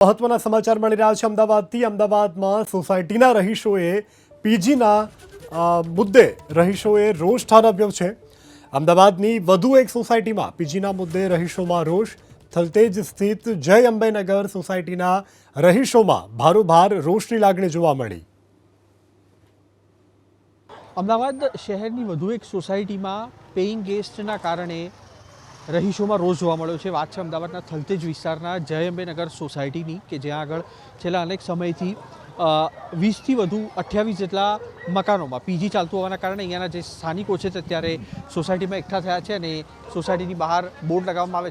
મહત્વના સમાચાર મળી રહ્યા છે. અમદાવાદથી અમદાવાદમાં સોસાયટીના રહીશોએ પીજીના મુદ્દે રહીશોએ રોષ ઠારવ્યો છે. અમદાવાદની વધુ એક સોસાયટીમાં પીજીના મુદ્દે રહીશોમાં રોષ. થલતેજ સ્થિત જય અંબેનગર સોસાયટીના રહીશોમાં ભારોભાર રોષની લાગણી જોવા મળી. અમદાવાદ શહેરની વધુ એક સોસાયટીમાં પેઇંગ ગેસ્ટના કારણે રહીશોમાં રોજ જોવા મળ્યો છે. વાત છે અમદાવાદના થલતેજ વિસ્તારના જય અંબેનગર સોસાયટીની કે જ્યાં આગળ છેલ્લા અનેક સમયથી વીસથી વધુ અઠ્યાવીસ જેટલા મકાનોમાં પીજી ચાલતું હોવાના કારણે અહીંયાના જે સ્થાનિકો છે તે અત્યારે સોસાયટીમાં એકઠા થયા છે અને સોસાયટીની બહાર બોર્ડ લગાવવામાં આવે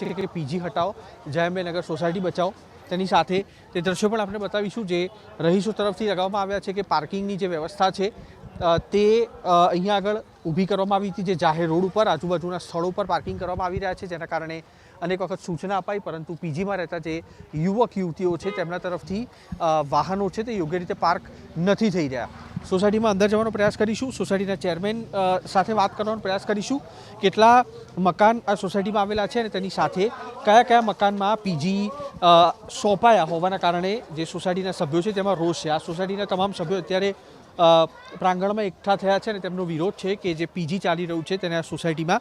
છે કે પીજી હટાવો, જયંબેનગર સોસાયટી બચાવો. તેની સાથે તે દ્રશ્યો પણ આપણે બતાવીશું જે રહીશો તરફથી લગાવવામાં આવ્યા છે કે પાર્કિંગની જે વ્યવસ્થા છે તે અહીંયા આગળ ઊભી કરવામાં આવી હતી, જે જાહેર રોડ ઉપર, આજુબાજુના સ્થળો પર પાર્કિંગ કરવામાં આવી રહ્યા છે, જેના કારણે અનેક વખત સૂચના અપાઈ, પરંતુ પીજીમાં રહેતા જે યુવક, યુવતીઓ છે, તેમના તરફથી વાહનો છે, તે યોગ્ય રીતે પાર્ક નથી થઈ રહ્યા. સોસાયટીમાં અંદર જવાનો પ્રયાસ કરીશું. સોસાયટીના ચેરમેન સાથે વાત કરવાનો પ્રયાસ કરીશું. કેટલા મકાન આ સોસાયટીમાં આવેલા છે અને તેની સાથે કયા કયા મકાનમાં પીજી સોંપાયા હોવાના કારણે જે સોસાયટીના સભ્યો છે, તેમાં રોષ છે. આ સોસાયટીના તમામ સભ્યો અત્યારે પ્રાંગણમાં એકઠા થયા છે અને તેમનો વિરોધ છે કે જે પીજી ચાલી રહ્યું છે તેને આ સોસાયટીમાં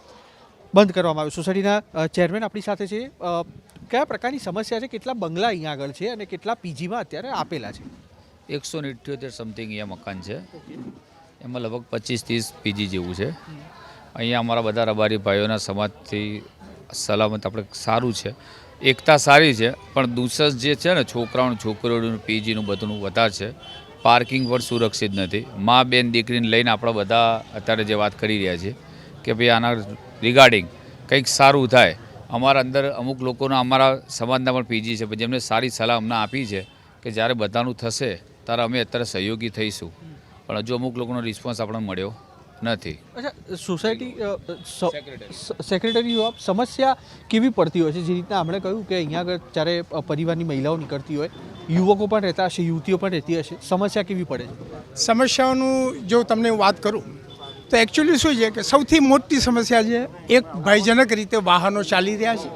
બંધ કરવામાં આવ્યું. સોસાયટીના ચેરમેન આપણી સાથે છે. કયા પ્રકારની સમસ્યા છે? કેટલા બંગલા અહીંયા આગળ છે અને કેટલા પીજીમાં અત્યારે આપેલા છે? એકસો ને ઇઠ્યોતેર સમથિંગ અહીંયા મકાન છે. એમાં લગભગ પચીસ ત્રીસ પીજી જેવું છે. અહીંયા અમારા બધા રબારી ભાઈઓના સમાજથી સલામત આપણે સારું છે. એકતા સારી છે, પણ દુસસ જે છે ને, છોકરાઓનું, છોકરીઓનું, પીજીનું બધું વધારે છે. પાર્કિંગ પણ સુરક્ષિત નથી. મા બેન દીકરીને લઈને આપણે બધા અત્યારે જે વાત કરી રહ્યા છીએ કે ભાઈ આના રિગાર્ડિંગ કંઈક સારું થાય. અમારા અંદર અમુક લોકોના અમારા સમાજના પણ પીજી છે. જેમને સારી સલાહ અમને આપી છે કે જ્યારે બધાનું થશે ત્યારે અમે અત્યારે સહયોગી થઈશું. પણ હજુ અમુક લોકોનો રિસ્પોન્સ આપણને મળ્યો નથી. અચ્છા સોસાયટી સેક્રેટરી સમસ્યા કેવી પડતી હોય છે? જે રીતના આપણે કહ્યું કે અહીંયા આગળ જ્યારે પરિવારની મહિલાઓ નીકળતી હોય યુવકો પણ રહેતા હશે, યુવતીઓ પણ રહેતી હશે. સમસ્યા કેવી પડે છે? સમસ્યાઓનું જો તમને વાત કરું, તો એકચ્યુઅલી શું છે કે સૌથી મોટી સમસ્યા છે, એક ભયજનક રીતે વાહનો ચાલી રહ્યા છે.